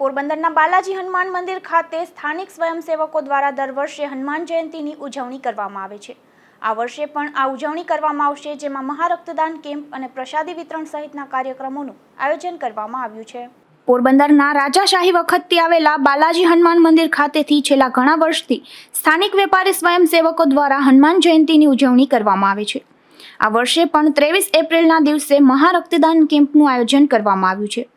પોરબંદરના બાલાજી હનુમાન મંદિર ખાતે સ્થાનિક સ્વયંસેવકો દ્વારા દર વર્ષે હનુમાન જયંતીની ઉજવણી કરવામાં આવે છે. આ વર્ષે પણ આ ઉજવણી કરવામાં આવશે, જેમાં મહારક્તદાન કેમ્પ અને પ્રસાદી વિતરણ સહિતના કાર્યક્રમોનું આયોજન કરવામાં આવ્યું છે. પોરબંદરના રાજાશાહી વખતથી આવેલા બાલાજી હનુમાન મંદિર ખાતેથી છેલ્લા ઘણા વર્ષથી સ્થાનિક વેપારી સ્વયંસેવકો દ્વારા હનુમાન જયંતીની ઉજવણી કરવામાં આવે છે. આ વર્ષે પણ ત્રેવીસ એપ્રિલના દિવસે મહારક્તદાન કેમ્પનું આયોજન કરવામાં આવ્યું છે,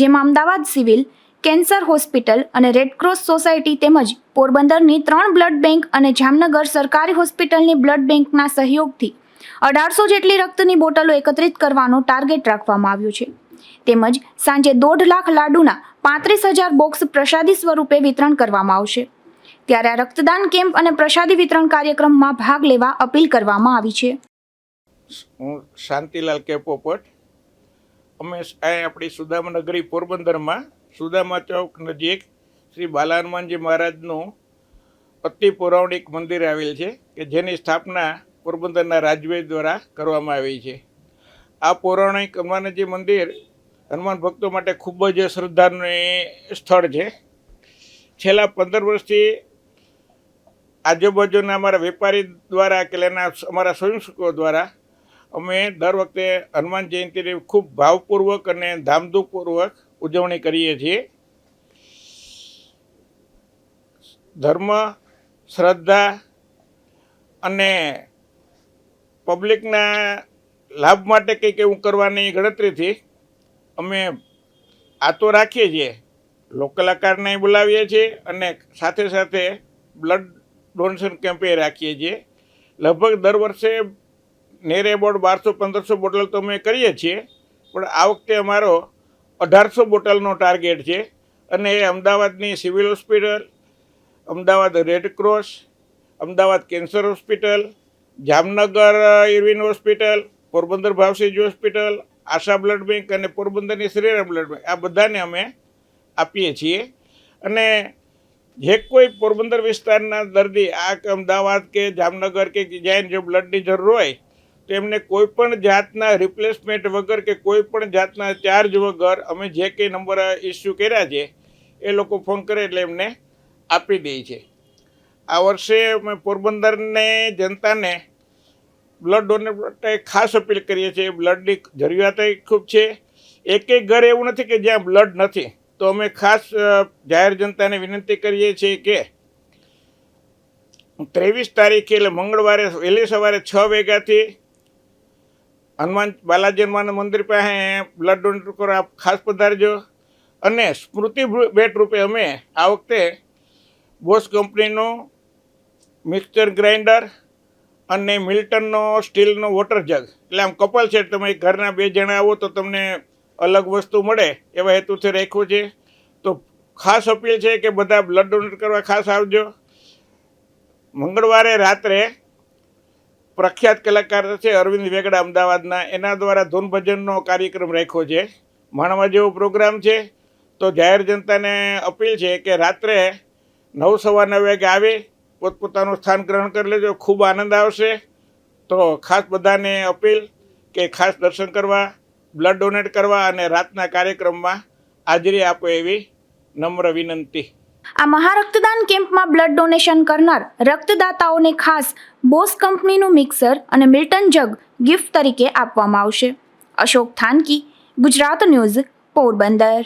જેમાં અમદાવાદ સિવિલ કેન્સર હોસ્પિટલ અને રેડક્રોસ સોસાયટી તેમજ પોરબંદરની ત્રણ બ્લડ બેંક અને જામનગર સરકારી હોસ્પિટલની બ્લડ બેંકના સહયોગથી અઢારસો જેટલી રક્તની બોટલો એકત્રિત કરવાનો ટાર્ગેટ રાખવામાં આવ્યો છે. તેમજ સાંજે દોઢ લાખ લાડુના પાંત્રીસ હજાર બોક્સ પ્રસાદી સ્વરૂપે વિતરણ કરવામાં આવશે. ત્યારે આ રક્તદાન કેમ્પ અને પ્રસાદી વિતરણ કાર્યક્રમમાં ભાગ લેવા અપીલ કરવામાં આવી છે. હું શાંતિલાલ કેપોપટ. અમે આપણી સુદામનગરી પોરબંદરમાં સુદામા ચોક નજીક શ્રી બાલા હનુમાનજી મહારાજનું અતિ પૌરાણિક મંદિર આવેલ છે કે જેની સ્થાપના પોરબંદરના રાજવૈદ દ્વારા કરવામાં આવી છે. આ પૌરાણિક હનુમાનજી મંદિર હનુમાન ભક્તો માટે ખૂબ જ શ્રદ્ધાનું સ્થળ છે. છેલ્લા પંદર વર્ષથી આજુબાજુના અમારા વેપારી દ્વારા કે એના અમારા સ્વયંસેવકો દ્વારા અમે દર વખતે હનુમાન જયંતિને ખૂબ ભાવપૂર્વક અને ધામધૂમપૂર્વક ઉજવણી કરીએ છીએ. ધર્મ, શ્રદ્ધા અને પબ્લિકના લાભ માટે કંઈક એવું કરવાની ગણતરીથી અમે આ તો રાખીએ છીએ. લોકલાકારને બોલાવીએ છીએ અને સાથે સાથે બ્લડ ડોનેશન કેમ્પે રાખીએ છીએ. લગભગ દર વર્ષે નેરે બોર્ડ બારસો પંદરસો બોટલ તો અમે કરીએ છીએ. પણ આ વખતે અમારો અઢારસો બોટલનો ટાર્ગેટ છે. અને એ અમદાવાદની civil hospital, Ahmedabad Red Cross Ahmedabad cancer hospital, Jamnagar Irwin hospital, Porbandar ભાવસીજ hospital, Asha blood bank અને પોરબંદરની શ્રીરામ બ્લડ બેંક. આ બધાને અમે આપીએ છીએ. અને જે કોઈ પોરબંદર વિસ્તારના દર્દી આ કે અમદાવાદ કે જામનગર કે જ્યાં જો બ્લડની જરૂર હોય તો એમને કોઈ પણ જાતના રિપ્લેસમેન્ટ વગર કે કોઈ પણ જાતના ચાર્જ વગર અમે જે કંઈ નંબર ઇસ્યુ કર્યા છે, એ લોકો ફોન કરે એટલે એમને આપી દે છે. આ વર્ષે અમે પોરબંદરને, જનતાને બ્લડ ડોનેટ માટે ખાસ અપીલ કરીએ છીએ. બ્લડની જરૂરિયાત ખૂબ છે. એક એક ઘર એવું નથી કે જ્યાં બ્લડ નથી. તો અમે ખાસ જાહેર જનતાને વિનંતી કરીએ છીએ કે ત્રેવીસ તારીખે એટલે મંગળવારે વહેલી સવારે છ વાગ્યાથી હનુમાન બાલાજી હનુમાન મંદિર પાસે બ્લડ ડોનેટ કરવા ખાસ પધારજો. અને સ્મૃતિ ભેટ રૂપે અમે આ વખતે બોસ કંપનીનું મિક્સચર ગ્રાઇન્ડર અને મિલ્ટનનો, સ્ટીલનો વોટર જગ. એટલે આમ કપલ છે, તમે ઘરના બે જણા આવો તો તમને અલગ વસ્તુ મળે, એવા હેતુથી રાખ્યું છે. તો ખાસ અપીલ છે કે બધા બ્લડ ડોનેટ કરવા ખાસ આવજો. મંગળવારે રાત્રે પ્રખ્યાત કલાકાર છે અરવિંદ વેગડા અમદાવાદના. એના દ્વારા ધૂન ભજનનો કાર્યક્રમ રાખ્યો છે. માણવા જેવો પ્રોગ્રામ છે. તો જાહેર જનતાને અપીલ છે કે રાત્રે નવ સવા નવ વાગે આવી, પોતપોતાનું સ્થાન ગ્રહણ કરી લેજો. ખૂબ આનંદ આવશે. તો ખાસ બધાને અપીલ કે ખાસ દર્શન કરવા, બ્લડ ડોનેટ કરવા અને રાતના કાર્યક્રમમાં હાજરી આપો એવી નમ્ર વિનંતી. આ મહારક્તદાન કેમ્પમાં બ્લડ ડોનેશન કરનાર રક્તદાતાઓને ખાસ બોસ કંપનીનું મિક્સર અને મિલ્ટન જગ ગિફ્ટ તરીકે આપવામાં આવશે. અશોક થાનકી, ગુજરાત ન્યૂઝ, પોરબંદર.